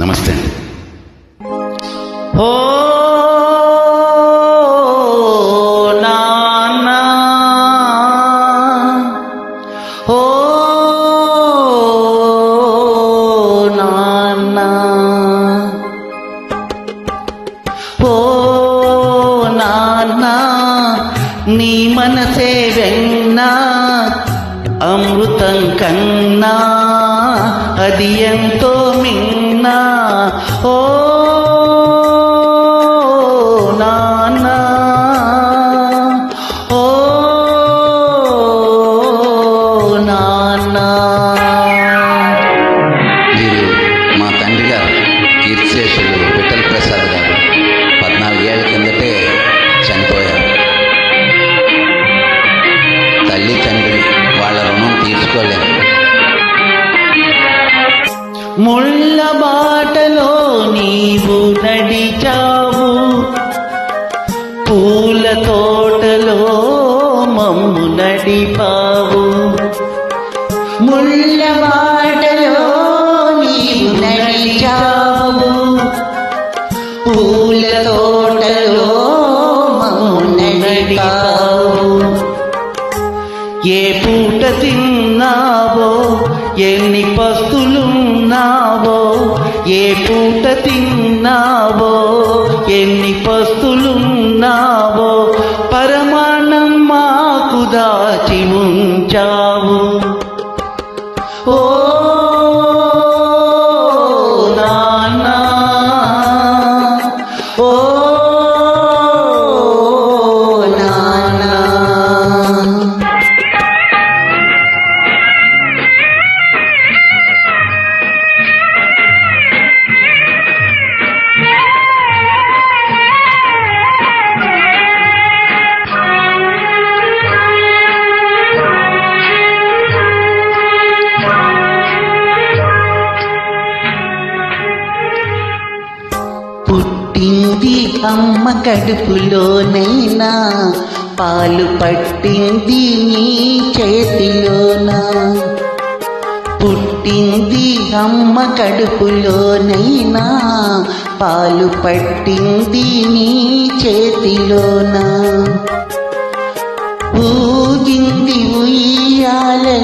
నమస్తే. అండి ఓ నీ మనసే వెన్నా అమృతం కన్నా అది ఎంతో ఓ నాన్న ఓ నాన్న. వీరు మా తండ్రి గారు కీర్తిశేషులు విఠల్ ప్రసాద్ గారు ఏళ్ళ కిందటే చనిపోయారు. తల్లి తండ్రి వాళ్ళ రుణం తీర్చుకోలేము ముళ్ళ బాటలో నీవు నడిచావు. పూల తోటలో మమ్ము నడిపావు. ముళ్ళ బాటలో నీవు నడిచావు. పూల ఏ పూట తిన్నావో ఎన్ని పస్తులున్నావో ఏ పూట తిన్నావో ఎన్ని అమ్మ కడుపులోనైనా పాలు పట్టింది నీ చేతిలోనా? పుట్టింది అమ్మ కడుపులోనైనా పాలు పట్టింది నీ చేతిలోనా? ఊగింది ఉయ్యాలలోనైనా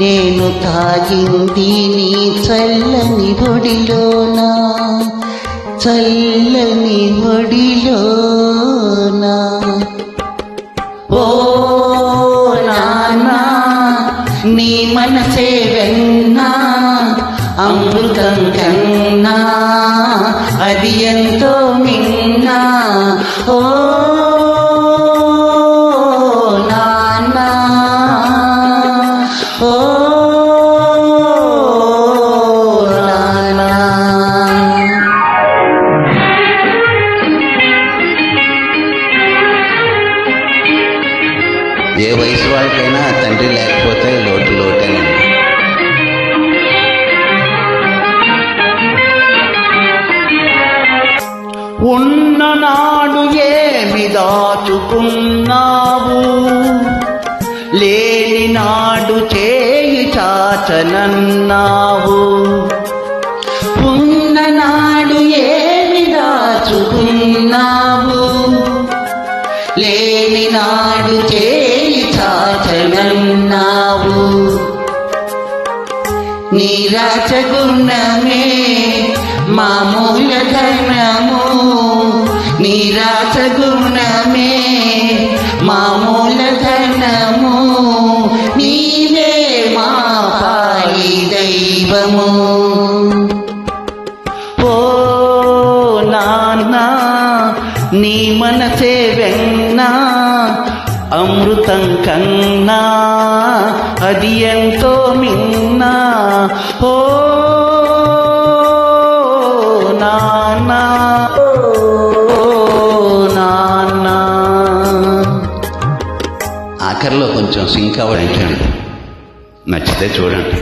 నేను తాగింది నీ చల్లని ఒడిలోనా చల్లని ఒడిలోనా. ఓ నానా నీ మనసే వెన్నా అమృతం కన్నా అది ఎంతో మిన్నా. ఏ వయసు వాళ్ళకైనా తండ్రి లేకపోతే లోటు లోటేనండి. ఉన్ననాడు ఏమి దాచుకున్నావు? లేని నాడు చేయి చాచనన్నావు? ఉన్ననాడు చాచనన్నావు నీరాచగుణమే మామూల ధర్మము. నీరాచగుణమే మామూల ధర్మము. నీవే మా పాయి దైవము. ఓ నాన్న నీ మనసే అమృతం కన్నా అది ఎంతో మిన్నా. ఓ నానా ఓ ఆఖరిలో కొంచెం సింక్ అవ్వడం నచ్చితే చూడండి.